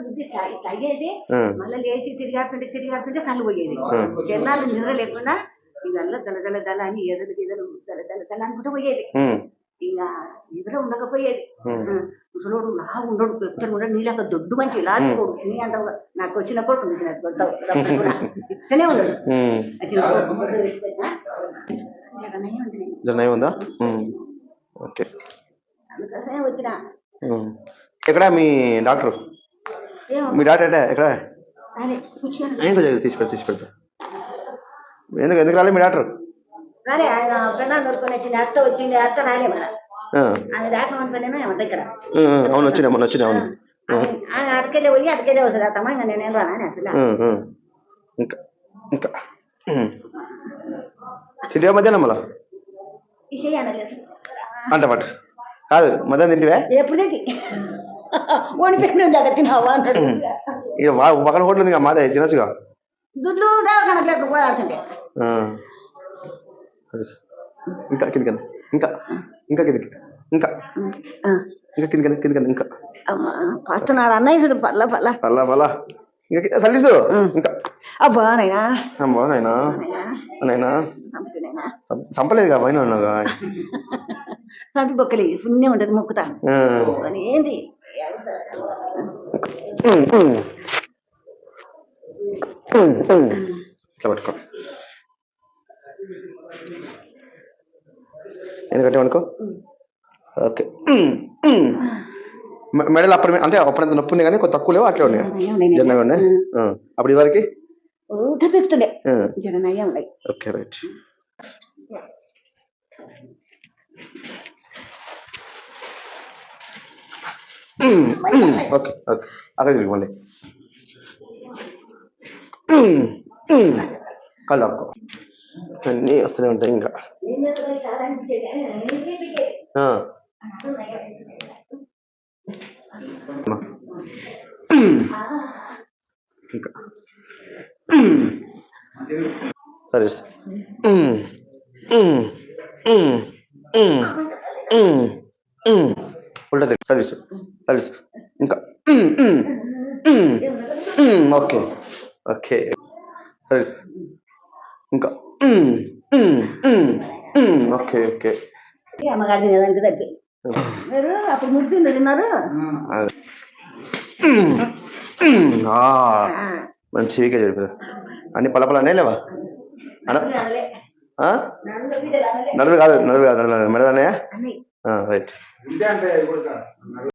బుద్ధి ఉమ్, మళ్ళీ లేచి తిరిగాడుతుంటే తిరిగాడుతుంటే కళ్ళు పోయేది. ఎన్నాళ్ళు నిద్ర లేకుండా ఇవల్ల దల దల దల అని ఎదురు ఎదురు దల దల దల అనుకుంటూ పోయేది. ఇంకా నిద్ర ఉండకపోయేది. ముసలోడు లా ఉండడు. పెద్దలు కూడా నీళ్ళక దొడ్డు మంచి కొడుకు. నీ అంత నాకు వచ్చిన కొడుకు ఇక్కడే ఉండడు ఉందా? ఓకే. అందుకోసమే వచ్చిన. ఎక్కడ మీ డాక్టర్? మీ డాక్టర్ అంటే ఎక్కడ? ఏం తీసి పెడతా తీసి పెడతా. ఎందుకు ఎందుకు రాలేదు మీ డాక్టర్ రాలే అవును వచ్చినా మొన్న వచ్చినా అవును. అటుకెళ్ళి పోయి అటుకెళ్ళి వస్తుంది అత్తమ్మ ఇంకా నేనేం రానా. ఇంకా ఇంకా. తింటివా మధ్యాహ్నం మళ్ళా? అంట పట్టు. కాదు మధ్యాహ్నం తింటివే? ఎప్పుడు అక్కడ తిన్నావా అన్నాడు ఇక పక్కన హోటల్ ఉంది కదా మాదే తినొచ్చుగా దుడ్లు దవాఖానకు లేక కూడా ఆడుతుండే ఆ. సరే సార్. ఇంకా కిందికన్నా ఇంకా ఇంకా కిందికి ఇంకా. ఇంకా కిందికన్నా కిందికన్నా ఇంకా. పస్తున్నాడు అన్నయ్య చూడు పల్ల పల్ల. పల్లా పల్లా. ఇంకా సర్లీసు ఇంకా. అబ్బా నైనా అమ్మా నైనా నాయనా. చంపుతున్నాయినా చంప- చంపలేదుగా పైన ఉన్నాగా చంపి బొక్కలి పుణ్యం ఉంటుంది మొక్కుతా ఏంది పట్టుకో ఎందుకంటే అనుకో ఓకే మెడలు అప్పుడు అంటే అప్పుడంత నొప్పి ఉన్నాయి కానీ కొంత తక్కువ లేవు అట్లే ఉన్నాయి జనగా ఉన్నాయి. అప్పుడు ఇవరికి ఓకే రైట్ ఓకే ఓకే. అక్కడ తిరిగి మళ్ళీ కళ్ళు ఆపుకో. అన్నీ వస్తూనే ఉంటాయి ఇంకా. ఆ. ఇంకా. సరే సార్. ఉమ్, ఉమ్, ఉల్టా సర్వీస్ ఇంకా ఓకే ఓకే. సర్వీస్ ఇంకా ఓకే ఓకే. అమ్మగారి మీరు అప్పుడు ముడిపిండి తిన్నారు? వీకే చెప్పారు అన్ని పలపలనే లేవా. నలుగురు కాదు నలుగురు కాదు నలుగురు మెడలనే రైట్